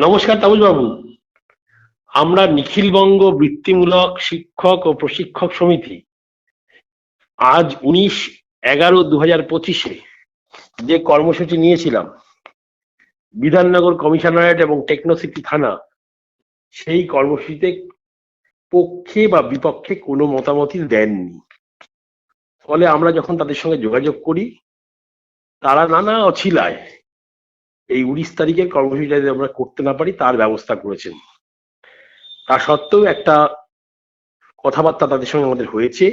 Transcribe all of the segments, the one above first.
নমস্কার তাবুজ বাবু আমরা নিখিলবঙ্গ বৃত্তিমূলক শিক্ষক ও প্রশিক্ষক সমিতি আজ উনিশ এগারো দু হাজার পঁচিশে যে কর্মসূচি নিয়েছিলাম, বিধাননগর কমিশনারেট এবং টেকনোসিটি থানা, সেই কর্মসূচিতে পক্ষে বা বিপক্ষে কোনো মতামতই দেননি। ফলে আমরা যখন তাদের সঙ্গে যোগাযোগ করি, তারা নানা অছিলায় এই উনিশ তারিখের কর্মসূচিটা যদি আমরা করতে না পারি, তার ব্যবস্থা করেছেন। তা সত্ত্বেও একটা কথাবার্তা তাদের সঙ্গে আমাদের হয়েছে।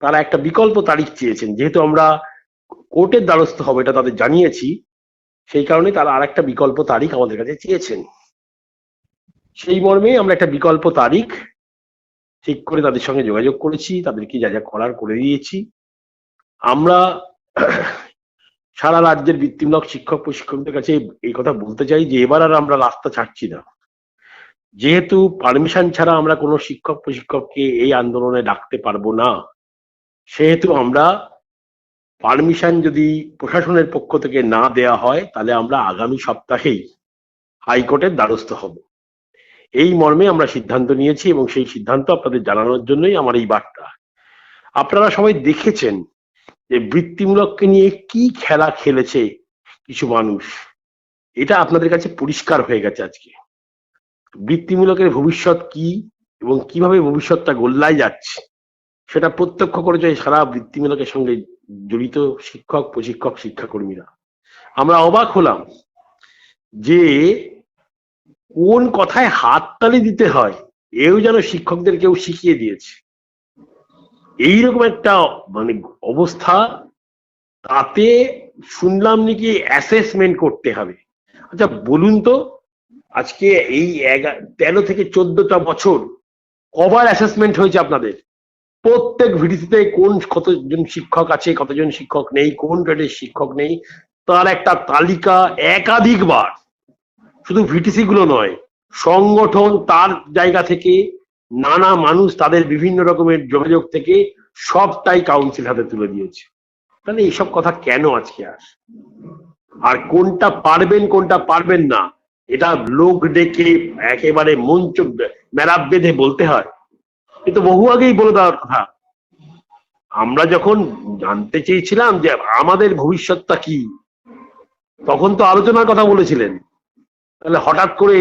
তারা একটা বিকল্প তারিখ চেয়েছেন। যেহেতু আমরা কোর্টের দ্বারস্থ হবে, এটা তাদের জানিয়েছি, সেই কারণে তারা আর একটা বিকল্প তারিখ আমাদের কাছে চেয়েছেন। সেই মর্মে আমরা একটা বিকল্প তারিখ ঠিক করে তাদের সঙ্গে যোগাযোগ করেছি, তাদেরকে যা যা করার করে দিয়েছি। আমরা সারা রাজ্যের বৃত্তিমূলক শিক্ষক, প্রশিক্ষকদের কাছে এই কথা বলতে চাই যে এবার আর আমরা রাস্তা ছাড়ছি না। যেহেতু পারমিশন ছাড়া আমরা কোনো শিক্ষক, প্রশিক্ষককে এই আন্দোলনে ডাকতে পারব না, সেহেতু আমরা পারমিশন যদি প্রশাসনের পক্ষ থেকে না দেয়া হয়, তাহলে আমরা আগামী সপ্তাহেই হাইকোর্টের দ্বারস্থ হব। এই মর্মে আমরা সিদ্ধান্ত নিয়েছি এবং সেই সিদ্ধান্ত আপনাদের জানানোর জন্যই আমার এই বার্তা। আপনারা সবাই দেখেছেন যে বৃত্তিমূলককে নিয়ে কি খেলা খেলেছে কিছু মানুষ, এটা আপনাদের কাছে পরিষ্কার হয়ে গেছে আজকে। বৃত্তিমূলকের ভবিষ্যৎ কি এবং কীভাবে ভবিষ্যৎটা গোল্লায় যাচ্ছে, সেটা প্রত্যক্ষ করে করেছে সারা বৃত্তিমূলকের সঙ্গে জড়িত শিক্ষক, প্রশিক্ষক, শিক্ষাকর্মীরা। আমরা অবাক হলাম যে কোন কথায় হাততালি দিতে হয়, এও যেন শিক্ষকদের কেউ শিখিয়ে দিয়েছে। এইরকম একটা মানে অবস্থা, তাতে শুনলাম নাকি অ্যাসেসমেন্ট করতে হবে। আচ্ছা বলুন তো, আজকে এই তেরো থেকে চোদ্দটা বছর কবার অ্যাসেসমেন্ট হয়েছে আপনাদের? প্রত্যেক ভিডিওতে কোন কতজন শিক্ষক আছে, কতজন শিক্ষক নেই, কোন গ্রেডের শিক্ষক নেই, তার একটা তালিকা একাধিকবার। শুধু ভিটিসি গুলো নয়, সংগঠন তার জায়গা থেকে নানা মানুষ তাদের বিভিন্ন রকমের যোগাযোগ থেকে সবটাই কাউন্সিল হাতে তুলে দিয়েছে। তাহলে এইসব কথা কেন আজকে আস আর কোনটা পারবেন কোনটা পারবেন না, এটা লোক ডেকে একেবারে মঞ্চ মেলাপ বেঁধে বলতে হয়। এ তো বহু আগেই বলে দেওয়ার কথা। আমরা যখন জানতে চেয়েছিলাম যে আমাদের ভবিষ্যৎটা কি, তখন তো আলোচনার কথা বলেছিলেন। তাহলে হঠাৎ করে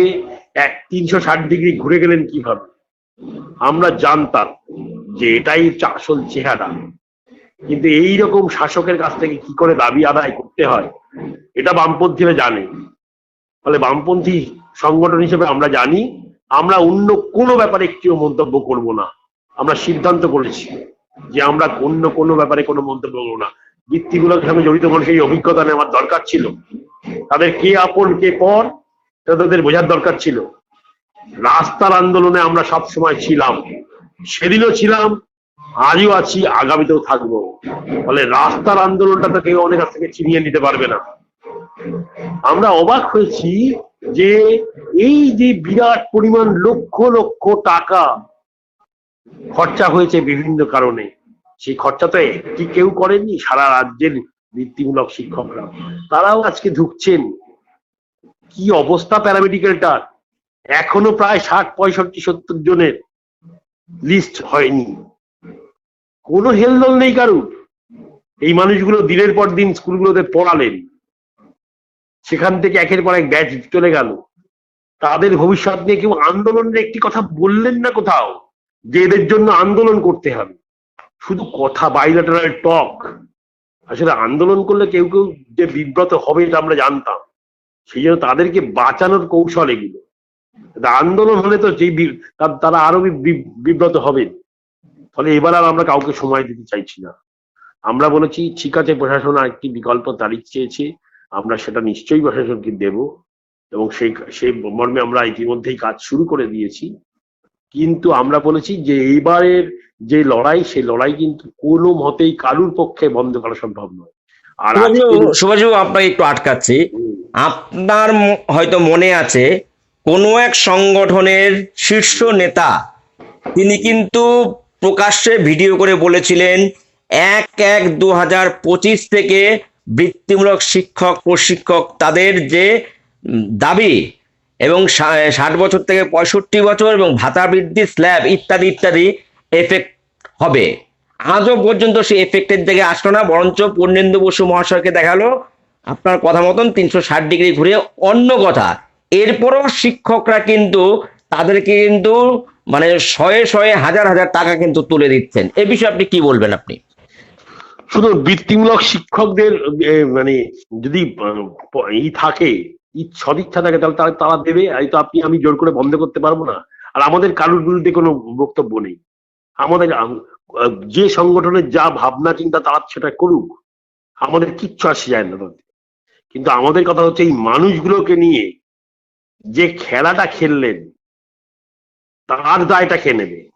এক তিনশো ষাট ডিগ্রি ঘুরে গেলেন কীভাবে? আমরা জানতাম যে এটাই আসল চেহারা। কিন্তু এই রকম শাসকের কাছ থেকে কি করে দাবি আদায় করতে হয়, এটা বামপন্থীরা জানে। ফলে বামপন্থী সংগঠন হিসেবে আমরা জানি, আমরা অন্য কোনো ব্যাপারে একটিও মন্তব্য করব না। আমরা সিদ্ধান্ত করেছি যে আমরা অন্য কোনো ব্যাপারে কোনো মন্তব্য করব না। বৃত্তিগুলোর সঙ্গে জড়িত মানুষের এই অভিজ্ঞতা নেওয়ার দরকার ছিল। তাদের কে আপন, কে পর তাদের বোঝার দরকার ছিল। রাস্তার আন্দোলনে আমরা সব সময় ছিলাম। সেদিনও ছিলাম, আজও আছি, আগামীতেও থাকব। ফলে রাস্তার আন্দোলনটা তো কেউ অনেক থেকে ছিনিয়ে নিতে পারবে না। আমরা অবাক হয়েছি যে এই যে বিরাট পরিমাণ লক্ষ লক্ষ টাকা খরচা হয়েছে বিভিন্ন কারণে, সেই খরচা তো একটি কেউ করেননি, সারা রাজ্যের বৃত্তিমূলক শিক্ষকরা। তারাও আজকে ঢুকছেন। কি অবস্থা প্যারামেডিক্যালটার? এখনও প্রায় ষাট, পঁয়ষট্টি, সত্তর জনের লিস্ট হয়নি। কোনো হেলদোল নেই কারুর। এই মানুষগুলো দিনের পর দিন স্কুলগুলোতে পড়ালেন। সেখান থেকে একের পর এক ব্যাচ চলে গেল। তাদের ভবিষ্যৎ নিয়ে কেউ আন্দোলনের একটি কথা বললেন না কোথাও, যে এদের জন্য আন্দোলন করতে হবে। শুধু কথা বাইলেটারাল টক আসলে আন্দোলন করলে কেউ কেউ যে বিব্রত হবে এটা আমরা জানতাম। সেই জন্য তাদেরকে বাঁচানোর কৌশল এগুলো। আন্দোলন হলে তো যেই তারা আরও বিব্রত হবে। ফলে এবার আর আমরা কাউকে সময় দিতে চাইছি না। আমরা বলেছি ঠিক আছে প্রশাসন আর একটি বিকল্প তারিখ চেয়েছে। আমরা সেটা নিশ্চয়ই প্রশাসনকে দেব। এবং সেই সেই মর্মে আমরা ইতিমধ্যেই কাজ শুরু করে দিয়েছি। কিন্তু আমরা বলেছি যে এইবারের যে লড়াই সেই লড়াই কিন্তু কোনো মতেই কারুর পক্ষে বন্ধ করা সম্ভব নয়। আর সুভাষবাবু আপনাকে একটু আটকাচ্ছি। আপনার হয়তো মনে আছে কোনো এক সংগঠনের শীর্ষ নেতা, তিনি কিন্তু প্রকাশ্যে ভিডিও করে বলেছিলেন, এক এক দু হাজার পঁচিশ থেকে বৃত্তিমূলক শিক্ষক, প্রশিক্ষক তাদের যে দাবি এবং ষাট বছর থেকে পঁয়ষট্টি বছর এবং ভাতা বৃদ্ধি, স্ল্যাব ইত্যাদি ইত্যাদি এফেক্ট হবে। আজও পর্যন্ত সেই এফেক্টের দিকে আসলো না, বরঞ্চ পূর্ণেন্দু বসু মহাশয়কে দেখাল। আপনার কথা মতন তিনশো ষাট ডিগ্রি ঘুরে অন্য কথা এরপরও শিক্ষকরা কিন্তু তাদেরকে কিন্তু মানে শয়ে শয়ে হাজার হাজার টাকা কিন্তু তুলে দিচ্ছেন। এ বিষয়ে আপনি কি বলবেন আপনি? শুধু বৃত্তিমূলক শিক্ষকদের মানে যদি ই থাকে সদিচ্ছা থাকে, তাহলে তারা তারা দেবে এই তো আপনি, আমি জোর করে বন্ধ করতে পারব না। আর আমাদের কারোর বিরুদ্ধে কোনো বক্তব্য নেই। আমাদের যে সংগঠনের যা ভাবনা, চিন্তা, তারা সেটা করুক। আমাদের কিচ্ছু আসে যায় না কিন্তু আমাদের কথা হচ্ছে, এই মানুষগুলোকে নিয়ে যে খেলাটা খেললেন, তার দায়টা খেয়ে নেবে?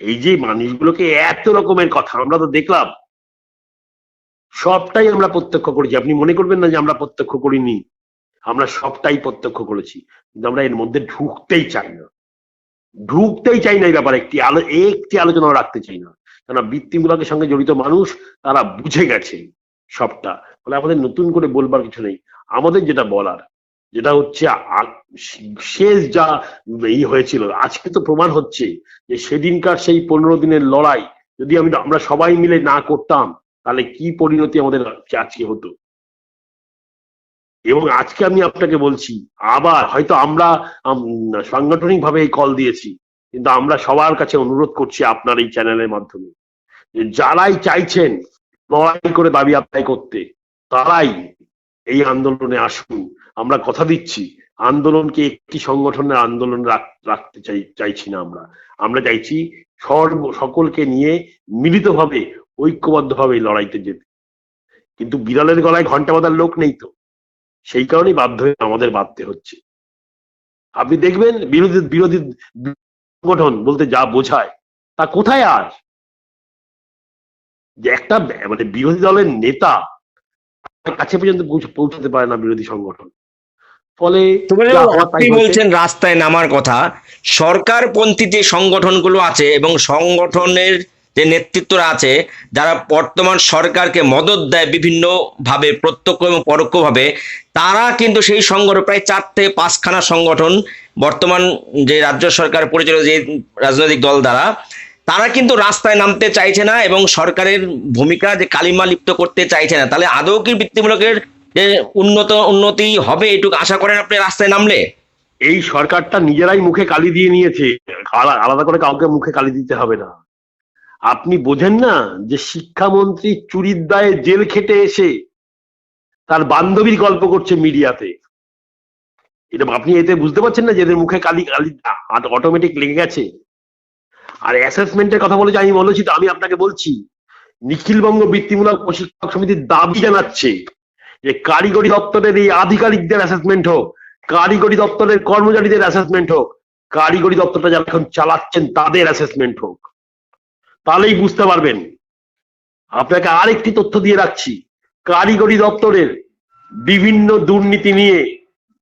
এই যে মানুষগুলোকে এত রকমের কথা আমরা তো দেখলাম, সবটাই আমরা প্রত্যক্ষ করেছি। আপনি মনে করবেন না যে আমরা প্রত্যক্ষ করিনি, আমরা সবটাই প্রত্যক্ষ করেছি, কিন্তু আমরা এর মধ্যে ঢুকতেই চাই না। ঢুকতেই চাই না এই ব্যাপারে, একটি আলো, একটি আলোচনা রাখতে চাই না। কেননা বৃত্তিমূলকের সঙ্গে জড়িত মানুষ, তারা বুঝে গেছে সবটা। ফলে আমাদের নতুন করে বলবার কিছু নেই। আমাদের যেটা বলার যেটা হচ্ছে শেষ যা ই হয়েছিল, আজকে তো প্রমাণ হচ্ছে যে সেদিনকার সেই পনেরো দিনের লড়াই, যদি আমি আমরা সবাই মিলে না করতাম, তাহলে কি পরিণতি আমাদের আজকে হতো? এবং আজকে আমি আপনাকে বলছি, আবার হয়তো আমরা সাংগঠনিক ভাবে এই কল দিয়েছি, কিন্তু আমরা সবার কাছে অনুরোধ করছি আপনার এই চ্যানেলের মাধ্যমে যারাই চাইছেন লড়াই করে দাবি আদায় করতে, তারাই এই আন্দোলনে আসুন। আমরা কথা দিচ্ছি। আন্দোলনকে একটি সংগঠনের আন্দোলন রাখতে চাই, চাইছি না আমরা। আমরা চাইছি সর্ব, সকলকে নিয়ে মিলিতভাবে, ঐক্যবদ্ধভাবে লড়াইতে যেতে। কিন্তু বিড়ালের গলায় ঘণ্টা বাঁধার লোক নেই তো। সেই কারণেই বাধ্য হয়ে আমাদের বাঁধতে হচ্ছে। আপনি দেখবেন বিরোধী বিরোধী সংগঠন বলতে যা বোঝায়, তা কোথায় আর? যে একটা মানে বিরোধী দলের নেতা কাছে পর্যন্ত পৌঁছাতে পারে না বিরোধী সংগঠন। ফলে আপনি বলছেন রাস্তায় নামার কথা। সরকারপন্থী যে সংগঠনগুলো আছে এবং সংগঠনের যে নেতৃত্বরা আছে যারা বর্তমান সরকারকে মদত দেয় বিভিন্ন ভাবে প্রত্যক্ষ এবং পরোক্ষভাবে তারা কিন্তু সেই সংগঠন প্রায় চার থেকে পাঁচখানা সংগঠন বর্তমান যে রাজ্য সরকার পরিচালিত যে রাজনৈতিক দল দ্বারা তারা কিন্তু রাস্তায় নামতে চাইছে না এবং সরকারের ভূমিকা যে কালিমা লিপ্ত করতে চাইছে না। তাহলে আদৌ কি বৃত্তিমূলকের যে উন্নত, উন্নতি হবে এটুকু আশা করেন আপনি রাস্তায় নামলে? এই সরকারটা নিজেরাই মুখে কালি দিয়ে নিয়েছে। আলাদা করে কাউকে মুখে কালি দিতে হবে না। আপনি বোঝেন না যে শিক্ষামন্ত্রী চুরির দায়ে জেল খেটে এসে তার বান্ধবীর গল্প করছে মিডিয়াতে। এটা আপনি এতে বুঝতে পারছেন না যে এদের মুখে কালি কালি অটোমেটিক লেগে গেছে। আর অ্যাসেসমেন্টের কথা বলেছি আমি বলেছি তো আমি আপনাকে বলছি, নিখিলবঙ্গ বৃত্তিমূলক প্রশিক্ষক সমিতির দাবি জানাচ্ছে যে কারিগরি দপ্তরের এই আধিকারিকদের অ্যাসেসমেন্ট হোক, কারিগরি দপ্তরের কর্মচারীদের অ্যাসেসমেন্ট হোক, কারিগরি দপ্তরটা যারা এখন চালাচ্ছেন তাদের অ্যাসেসমেন্ট হোক। তাহলেই বুঝতে পারবেন। আপনাকে আরেকটি তথ্য দিয়ে রাখছি। কারিগরি দপ্তরের বিভিন্ন দুর্নীতি নিয়ে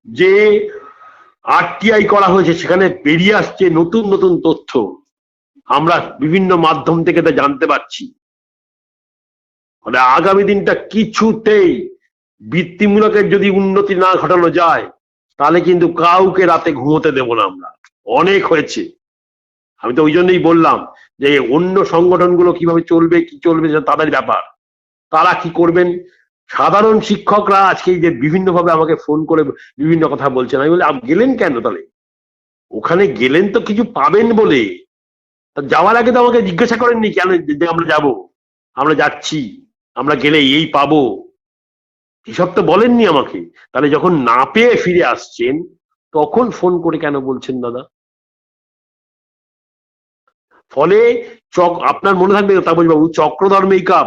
যে আরটিআই করা হয়েছে, সেখানে বেরিয়ে আসছে নতুন নতুন তথ্য। আমরা বিভিন্ন মাধ্যম থেকে তা জানতে পারছি। মানে আগামী দিনটা কিছুতেই বৃত্তিমূলকের যদি উন্নতি না ঘটানো যায়, তাহলে কিন্তু কাউকে রাতে ঘুমোতে দেব না আমরা। অনেক হয়েছে। আমি তো ওই জন্যই বললাম যে অন্য সংগঠনগুলো কীভাবে চলবে, কি চলবে তাদের ব্যাপার। তারা কি করবেন? সাধারণ শিক্ষকরা আজকে যে বিভিন্ন ভাবে আমাকে ফোন করে বিভিন্ন কথা বলছেন। আমি বলি, "আপ- গেলেন কেন তাহলে? ওখানে গেলেন তো কিছু পাবেন বলে। যাওয়ার আগে তো আমাকে জিজ্ঞাসা করেননি কেন যে- আমরা যাব? আমরা যাচ্ছি, আমরা গেলে এই পাবো। এসব তো বলেননি আমাকে। তাহলে যখন না পেয়ে ফিরে আসছেন, তখন ফোন করে কেন বলছেন দাদা? ফলে চক, আপনার মনে থাকবে তাপস বাবু, চক্রধর মেকআপ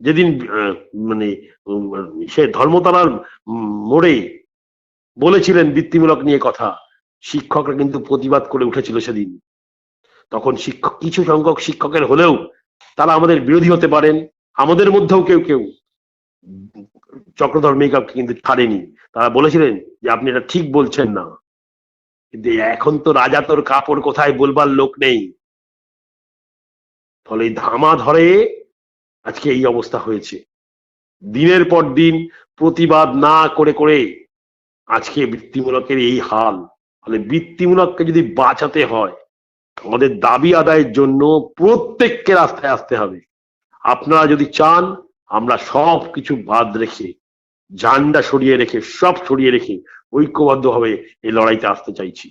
যেদিন মানে সে ধর্মতলার মোড়ে বলেছিলেন বৃত্তিমূলক নিয়ে কথা, শিক্ষকরা কিন্তু প্রতিবাদ করে উঠেছিল সেদিন। তখন শিক্ষক, কিছু সংখ্যক শিক্ষকের হলেও তারা আমাদের বিরোধী হতে পারেন। আমাদের মধ্যেও কেউ কেউ চক্রধর মেকআপকে কিন্তু ছাড়েনি। তারা বলেছিলেন যে, আপনি এটা ঠিক বলছেন না। কিন্তু এখন তো রাজা তোর কাপড় কোথায় বলবার লোক নেই। ফলে ধামা ধরে আজকে এই অবস্থা হয়েছে। দিনের পর দিন প্রতিবাদ না করে করে আজকে বৃত্তিমূলকের এই হাল। তাহলে বৃত্তিমূলককে যদি বাঁচাতে হয় আমাদের দাবি আদায়ের জন্য প্রত্যেককে রাস্তায় আসতে হবে। আপনারা যদি চান আমরা সব কিছু বাদ রেখে ঝান্ডা সরিয়ে রেখে সব সরিয়ে রেখে ঐক্যবদ্ধভাবে এই লড়াইতে আসতে চাইছি।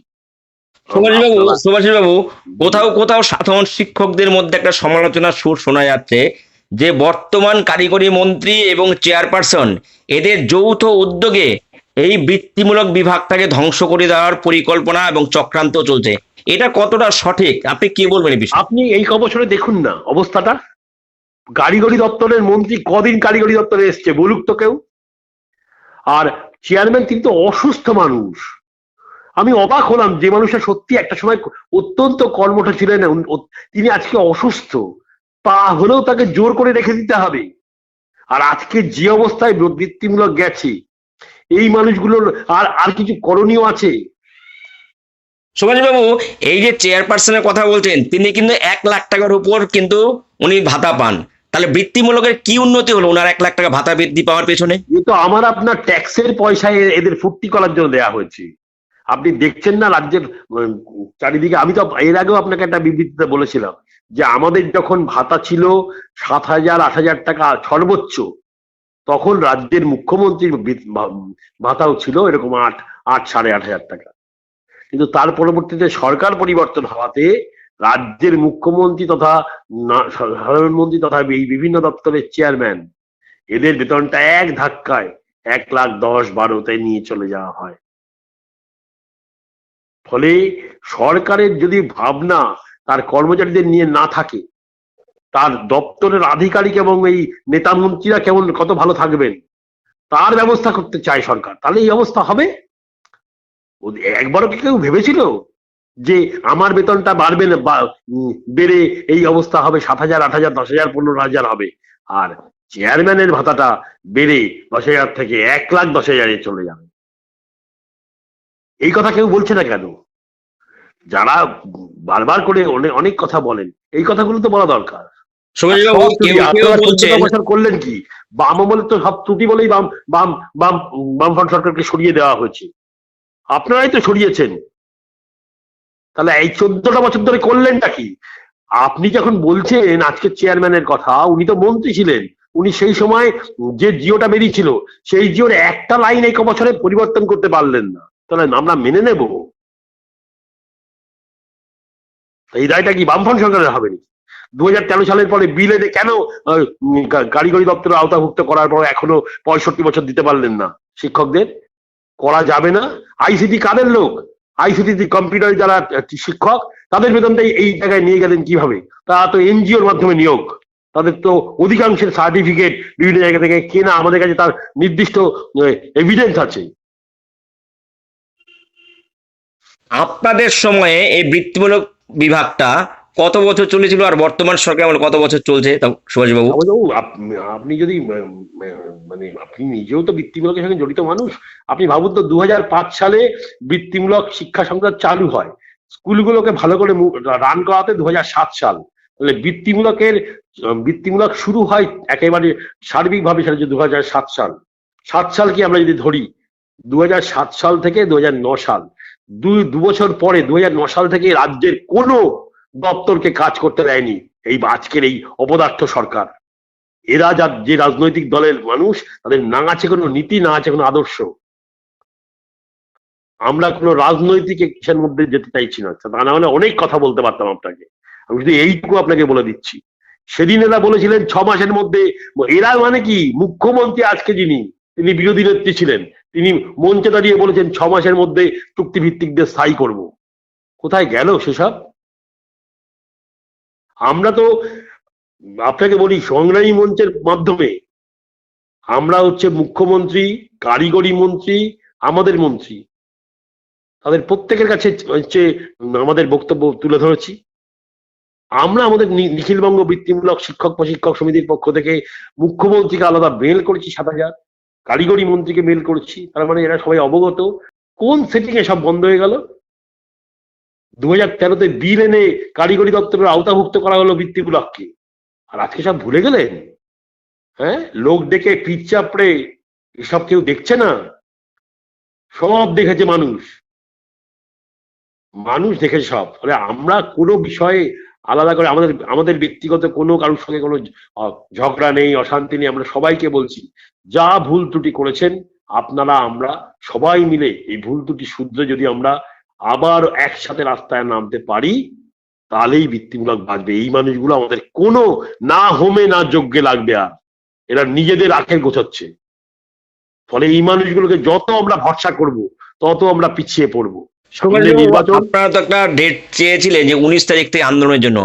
সুভাষবাবু সুভাষবাবু কোথাও কোথাও সাধারণ শিক্ষকদের মধ্যে একটা সমালোচনার সুর শোনা যাচ্ছে যে বর্তমান কারিগরি মন্ত্রী এবং চেয়ারপারসন এদের যৌথ উদ্যোগে এই বৃত্তিমূলক বিভাগটাকে ধ্বংস করে দেওয়ার পরিকল্পনা এবং চক্রান্ত চলছে। এটা কতটা সঠিক? আপনি কি বলবেন এই বিষয়ে? আপনি এই কবছরে দেখুন না অবস্থাটা। কারিগরি দপ্তরের মন্ত্রী কদিন কারিগরি দপ্তরে এসছে বলুক তো কেউ। আর চেয়ারম্যান তিনি তো অসুস্থ মানুষ। আমি অবাক হলাম যে মানুষটা সত্যি একটা সময় অত্যন্ত কর্মঠ ছিলেন। তিনি আজকে অসুস্থ। তা হলেও তাকে জোর করে রেখে দিতে হবে। আর আজকে যে অবস্থায় বৃত্তিমূলক গেছে, এই মানুষগুলোর আর আর কিছু করণীয় আছে? সুভাষবাবু এই যে চেয়ারপারসনের কথা বলছেন, তিনি কিন্তু এক লাখ টাকার উপর কিন্তু উনি ভাতা পান। তাহলে বৃত্তিমূলকের কি উন্নতি হলো? ওনার এক লাখ টাকা ভাতা বৃদ্ধি পাওয়ার পেছনে? তো আমার আপনার ট্যাক্সের পয়সায় এদের ফুর্তি করার জন্য দেয়া হয়েছে। আপনি দেখছেন না রাজ্যের চারিদিকে আমি তো এর আগেও আপনাকে একটা বিবৃতিতে বলেছিলাম যে আমাদের যখন ভাতা ছিল সাত হাজার, আট হাজার টাকা সর্বোচ্চ, তখন রাজ্যের মুখ্যমন্ত্রীর ভাতাও ছিল এরকম আট আট, সাড়ে আট হাজার টাকা। কিন্তু তার পরবর্তীতে সরকার পরিবর্তন হওয়াতে রাজ্যের মুখ্যমন্ত্রী তথা সাধারণ মন্ত্রী তথা এই বিভিন্ন দপ্তরের চেয়ারম্যান, এদের বেতনটা এক ধাক্কায় এক লাখ দশ বারোতে নিয়ে চলে যাওয়া হয়। ফলে সরকারের যদি ভাবনা তার কর্মচারীদের নিয়ে না থাকে, তার দপ্তরের আধিকারিক এবং এই নেতা মন্ত্রীরা কেমন কত ভালো থাকবেন, তার ব্যবস্থা করতে চায় সরকার, তাহলে এই অবস্থা হবে? একবারও কি কেউ ভেবেছিল যে আমার বেতনটা বাড়বে না বা- বেড়ে এই অবস্থা হবে সাত হাজার আট হাজার দশ হাজার পনেরো হাজার হবে? আর চেয়ারম্যানের ভাতাটা বেড়ে দশ হাজার থেকে এক লাখ দশ হাজারে চলে যাবে। এই কথা কেউ বলছে না কেন? যারা বারবার করে অনেক অনেক কথা বলেন এই কথাগুলো তো বলা দরকার। সুভাষবাবু সব ত্রুটি। কেউ কেউ আপনারা বলছেন 14 বছর করলেন কি? বাম আমলে তো সব ত্রুটি বলেই বাম বাম বাম বাম বামফ্রন্ট সরকারকে সরিয়ে দেওয়া হয়েছে। আপনারাই তো সরিয়েছেন। তাহলে এই চোদ্দটা বছর ধরে করলেনটা কি? আপনি যখন বলছেন আজকে চেয়ারম্যানের কথা, উনি তো মন্ত্রী ছিলেন। উনি সেই সময় যে জিওটা বেরিয়েছিল, সেই জিওর একটা লাইন এক বছরে পরিবর্তন করতে পারলেন না। তাহলে আমরা মেনে নেব? এই দায়টা কি বামফ্রন্ট সরকারের হবে নাকি? দু সালের পরে বিল এনে কেন কারিগরি দপ্তরে আওতাভুক্ত করার পর এখনও পঁয়ষট্টি বছর দিতে পারলেন না শিক্ষকদের? করা যাবে না। আইসিটি কাদের লোক? আইসিটি কম্পিউটার যারা শিক্ষক, তাদের বেতনটা এই- জায়গায় নিয়ে গেলেন কীভাবে? তারা তো এনজিওর মাধ্যমে নিয়োগ। তাদের তো অধিকাংশের সার্টিফিকেট বিভিন্ন জায়গা থেকে কেনা আমাদের কাছে তার নির্দিষ্ট এভিডেন্স আছে। আপনাদের সময়ে এই বৃত্তিমূলক বিভাগটা কত বছর চলেছিল আর বর্তমান সরকার কত বছর চলছে? সুভাষবাবু। আপনি যদি মানে আপনি নিজেও তো বৃত্তিমূলকের সঙ্গে জড়িত মানুষ, আপনি ভাবুন তো দু হাজার পাঁচ সালে বৃত্তিমূলক শিক্ষা সংক্রান্ত চালু হয়। স্কুলগুলোকে ভালো করে রান করাতে দু সাত সাল। তাহলে বৃত্তিমূলকের বৃত্তিমূলক শুরু হয় একেবারে সার্বিকভাবে সেটা দু সাত সাল। সাত সাল কি আমরা যদি ধরি দু সাত সাল থেকে দু সাল। দুই দু বছর পরে দু সাল থেকে রাজ্যের কোনো দপ্তরকে কাজ করতে দেয়নি এই আজকের এই অপদার্থ সরকার। এরা যা যে রাজনৈতিক দলের মানুষ, তাদের না আছে কোনো নীতি, না আছে কোনো আদর্শ। আমরা কোনো রাজনৈতিক কিসের মধ্যে যেতে চাইছি না। তা না হলে অনেক কথা বলতে পারতাম আপনাকে। আমি শুধু এইটুকু আপনাকে বলে দিচ্ছি। সেদিন এরা বলেছিলেন, ছ মাসের মধ্যে এরা মানে কি? মুখ্যমন্ত্রী আজকে যিনি, তিনি বিরোধী নেত্রী ছিলেন, তিনি মঞ্চে দাঁড়িয়ে বলেছেন, ছ মাসের মধ্যে চুক্তিভিত্তিকদের স্থায়ী করব। কোথায় গেল সেসব? আমরা তো আপনাকে বলি সংগ্রামী মঞ্চের মাধ্যমে আমরা হচ্ছে মুখ্যমন্ত্রী, কারিগরি মন্ত্রী, আমাদের মন্ত্রী। তাদের প্রত্যেকের কাছে হচ্ছে আমাদের বক্তব্য তুলে ধরেছি। আমরা আমাদের নিখিলবঙ্গ বৃত্তিমূলক শিক্ষক প্রশিক্ষক সমিতির পক্ষ থেকে মুখ্যমন্ত্রীকে আলাদা মেল করেছি সাত হাজার। কারিগরি মন্ত্রীকে মেল করেছি। তার মানে এরা সবাই অবগত। কোন সেটিং এ সব বন্ধ হয়ে গেল? দু হাজার তেরোতে বিল এনে কারিগরি দপ্তরের আওতাভুক্ত করা হলো বৃত্তিমূলককে আর আজকে সব ভুলে গেলেন? হ্যাঁ? লোক ডেকে পিচ চাপড়ে এসব কেউ দেখছে না? সব দেখেছে মানুষ। মানুষ দেখেছে সব। ফলে আমরা কোনো বিষয়ে আলাদা করে আমাদের আমাদের ব্যক্তিগত কোনো কারোর সঙ্গে কোনো ঝগড়া নেই, অশান্তি নেই, আমরা সবাইকে বলছি, যা ভুল ত্রুটি করেছেন, আপনারা, আমরা সবাই মিলে এই ভুল ত্রুটি শুদ্ধ যদি আমরা আবার একসাথে রাস্তায় নামতে পারি তাহলেই বৃত্তিমূলক বাঁচবে। এই মানুষগুলো আমাদের কোনো না হোমে না যোগ্যে লাগবে আর। এরা নিজেদের আখের গোছাচ্ছে। ফলে এই মানুষগুলোকে যত আমরা ভরসা করব তত আমরা পিছিয়ে পড়ব। আপনারা তো একটা ডেট চেয়েছিলেন যে উনিশ তারিখ থেকে আন্দোলনের জন্য।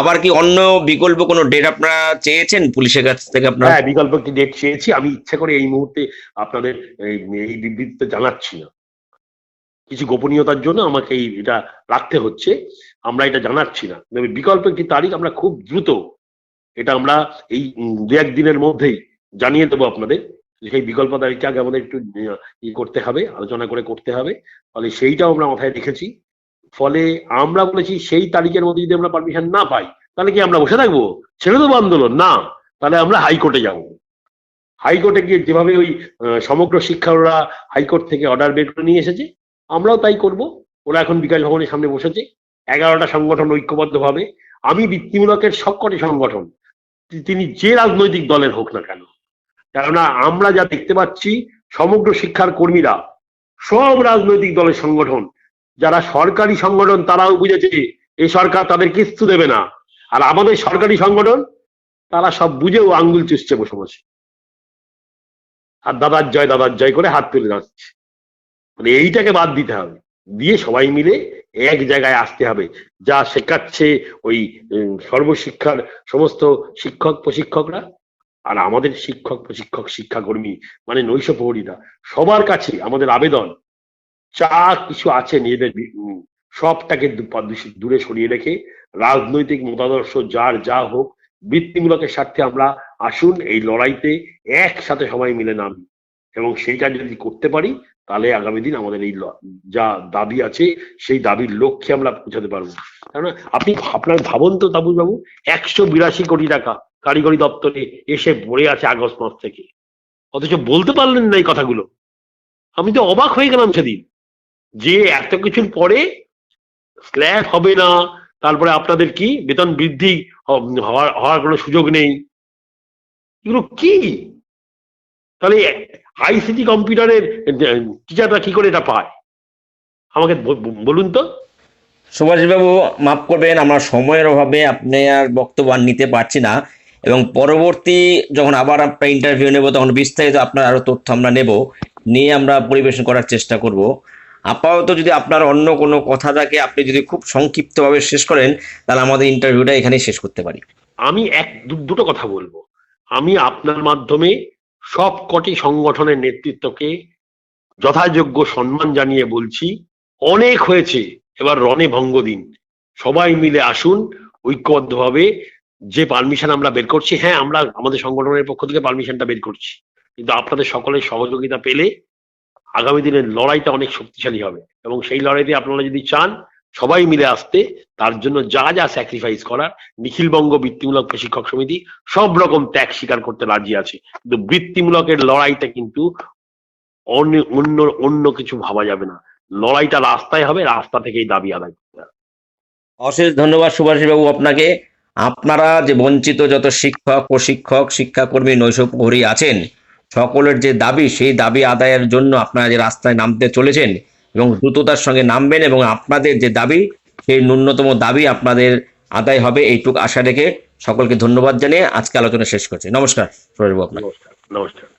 আবার কি অন্য বিকল্প কোনো ডেট আপনারা চেয়েছেন পুলিশের কাছ থেকে আপনারা? হ্যাঁ বিকল্প একটি ডেট চেয়েছি? আমি ইচ্ছা করে এই মুহূর্তে আপনাদের এই এই বিবৃতিতে জানাচ্ছি না। কিছু গোপনীয়তার জন্য আমাকে এই এটা রাখতে হচ্ছে। আমরা এটা জানাচ্ছি না। বিকল্প একটি তারিখ আমরা খুব দ্রুত এটা আমরা এই দু একদিনের মধ্যেই জানিয়ে দেবো আপনাদের সেই বিকল্প তারিখটা আগে আমাদের একটু ই করতে হবে, আলোচনা করে করতে হবে। ফলে সেইটাও আমরা মাথায় রেখেছি। ফলে আমরা বলেছি সেই তারিখের মধ্যে যদি আমরা পারমিশন না পাই, তাহলে কি আমরা বসে থাকব? ছেড়ে দেবো আন্দোলন? না। তাহলে আমরা হাইকোর্টে যাব। হাইকোর্টে গিয়ে যেভাবে ওই সমগ্র শিক্ষকরা হাইকোর্ট থেকে অর্ডার বের করে নিয়ে এসেছে আমরাও তাই করব। ওরা এখন বিকাশ ভবনের সামনে বসেছে। এগারোটা সংগঠন ঐক্যবদ্ধভাবে। আমি বৃত্তিমূলকের সবকটি সংগঠন, তিনি যে রাজনৈতিক দলের হোক না কেন। কেননা আমরা যা দেখতে পাচ্ছি, সমগ্র শিক্ষার কর্মীরা, সব রাজনৈতিক দলের সংগঠন, যারা সরকারি সংগঠন তারাও বুঝেছে এই সরকার তাদের কিস্তু দেবে না। আর আমাদের সরকারি সংগঠন, তারা সব বুঝেও আঙ্গুল চুষছে বসে বসে। আর দাদার জয় দাদার জয় করে হাত তুলে যাচ্ছে মানে এইটাকে বাদ দিতে হবে। দিয়ে সবাই মিলে এক জায়গায় আসতে হবে। যা শেখাচ্ছে ওই সর্বশিক্ষার সমস্ত শিক্ষক প্রশিক্ষকরা আর আমাদের শিক্ষক প্রশিক্ষক শিক্ষাকর্মী মানে নৈশ প্রহরীরা। সবার কাছে আমাদের আবেদন। যা কিছু আছে নিজেদের সবটাকে দূরে সরিয়ে রেখে রাজনৈতিক মতাদর্শ যার যা হোক বৃত্তিমূলকের স্বার্থে আমরা আসুন এই লড়াইতে একসাথে সবাই মিলে নামি। এবং সেইটা যদি করতে পারি তাহলে আগামী দিন আমাদের এই যা দাবি আছে, সেই দাবির লক্ষ্যে আমরা পৌঁছাতে পারব। কারণ আপনি আপনার ভাবুন তো বাবু একশো বিরাশি কোটি টাকা কারিগরি দপ্তরে এসে পড়ে আছে আগস্ট মাস থেকে। অথচ বলতে পারলেন না এই কথাগুলো। আমি তো অবাক হয়ে গেলাম সেদিন যে এত কিছুর পরে স্ল্যাব হবে না, তারপরে আপনাদের কি বেতন বৃদ্ধি হওয়ার হওয়ার কোনো সুযোগ নেই? এগুলো কি? তাহলে আইসিটি কম্পিউটারের টিচাররা কি করে এটা পায়? আমাকে বলুন তো। সুভাষবাবু মাফ করবেন আমরা সময়ের অভাবে আপনি আর বক্তব্য নিতে পারছি না। এবং পরবর্তী যখন আবার আপনার ইন্টারভিউ নেব তখন বিস্তারিত আপনার আরও তথ্য আমরা নেব নিয়ে আমরা পরিবেশন করার চেষ্টা করব। আপাতত যদি আপনার অন্য কোনো কথা থাকে আপনি যদি খুব সংক্ষিপ্তভাবে শেষ করেন তাহলে আমাদের ইন্টারভিউটা এখানেই শেষ করতে পারি। আমি এক দু- দুটো কথা বলব। আমি আপনার মাধ্যমে সব কটি সংগঠনের নেতৃত্বকে যথাযোগ্য সম্মান জানিয়ে বলছি, অনেক হয়েছে। এবার রণে ভঙ্গ দিন সবাই মিলে আসুন, ঐক্যবদ্ধভাবে যে পারমিশন আমরা বের করছি হ্যাঁ আমরা আমাদের সংগঠনের পক্ষ থেকে পারমিশনটা বের করছি। কিন্তু আপনাদের সকলের সহযোগিতা পেলে আগামী দিনের লড়াইটা অনেক শক্তিশালী হবে। এবং সেই লড়াইতে আপনারা যদি চান, সবাই মিলে আসতে তার জন্য যা যা স্যাক্রিফাইস করার নিখিলবঙ্গ বৃত্তিমূলক প্রশিক্ষক সমিতি সব রকম ত্যাগ স্বীকার করতে রাজি আছে। কিন্তু বৃত্তিমূলকের লড়াইটা কিন্তু অন্য অন্য কিছু ভাবা যাবে না। লড়াইটা রাস্তায় হবে, রাস্তা থেকেই দাবি আদায় করতে হবে। অশেষ ধন্যবাদ সুভাষবাবু আপনাকে। আপনারা যে বঞ্চিত যত শিক্ষক, প্রশিক্ষক, শিক্ষাকর্মী নৈশ প্রহরী আছেন, সকলের যে দাবি, সেই দাবি আদায়ের জন্য আপনারা যে রাস্তায় নামতে চলেছেন এবং দ্রুততার সঙ্গে নামবেন এবং আপনাদের যে দাবি সেই ন্যূনতম দাবি আপনাদের আদায় হবে, এইটুকু আশা রেখে সকলকে ধন্যবাদ জানিয়ে আজকে আলোচনা শেষ করছি। নমস্কার নমস্কার নমস্কার।